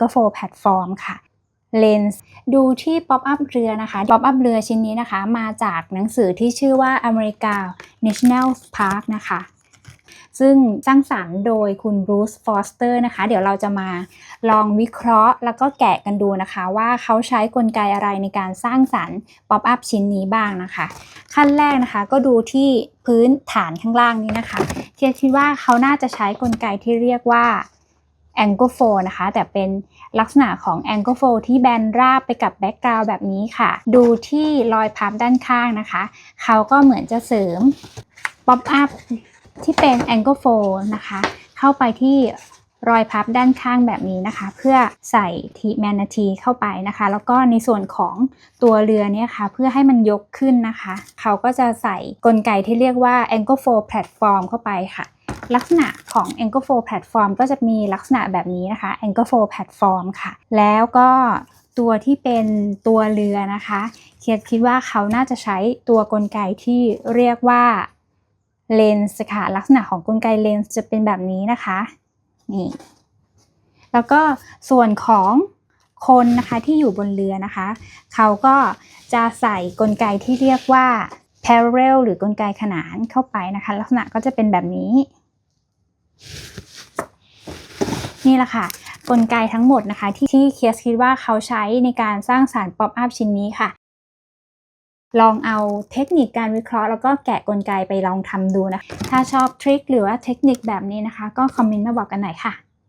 ก็โฟแพลตฟอร์มค่ะเลนส์ดูที่ป๊อปอัพเรือนะคะป๊อปอัพเรือชิ้นนี้นะคะ มาจากหนังสือที่ชื่อว่า America National Park นะคะ ซึ่งสร้างสรรค์โดยคุณบรูซฟอสเตอร์นะคะ เดี๋ยวเราจะมาลองวิเคราะห์แล้วก็แกะกันดูนะคะ ว่าเขาใช้กลไกอะไรในการสร้างสรรค์ป๊อปอัพชิ้นนี้บ้างนะคะ ขั้นแรกนะคะก็ดูที่พื้นฐานข้างล่างนี้นะคะเทียคิดว่าเขาน่าจะใช้กลไกที่เรียกว่า angle fold นะคะ แต่เป็นลักษณะของ angle fold ที่แบนราบไปกับแบ็กกราวด์แบบนี้ค่ะ ดูที่รอยพับด้านข้างนะคะ เขาก็เหมือนจะเสริมป๊อปอัพที่เป็น angle fold นะคะ เข้าไปที่รอยพับด้านข้างแบบนี้นะคะ เพื่อใส่ทีแมนนาทีเข้าไปนะคะ แล้วก็ในส่วนของตัวเรือเนี่ยค่ะ เพื่อให้มันยกขึ้นนะคะ เขาก็จะใส่กลไกที่เรียกว่า angle fold platform เข้าไปค่ะ ลักษณะของ Angle Fold Platform ก็จะมีลักษณะแบบนี้นะคะ Angle Fold Platform ค่ะ แล้วก็ตัวที่เป็นตัวเรือนะคะเคียดคิดว่าเขาน่าจะใช้ตัวกลไกที่เรียกว่าเลนส์ค่ะ ลักษณะของกลไกเลนส์จะเป็นแบบนี้นะคะนี่แล้วก็ส่วนของคนนะคะที่อยู่บนเรือนะคะ เขาก็จะใส่กลไกที่เรียกว่า parallel หรือกลไกขนานเข้าไปนะคะ ลักษณะก็จะเป็นแบบนี้ นี่แหละค่ะ กลไกทั้งหมดนะคะ ที่ที่เคียสคิดว่าเขาใช้ในการสร้างสารป๊อปอัพชิ้นนี้ค่ะ ลองเอาเทคนิคการวิเคราะห์แล้วก็แกะกลไกไปลองทำดูนะ ถ้าชอบทริคหรือว่าเทคนิคแบบนี้นะคะ ก็คอมเมนต์มาบอกกันหน่อยค่ะ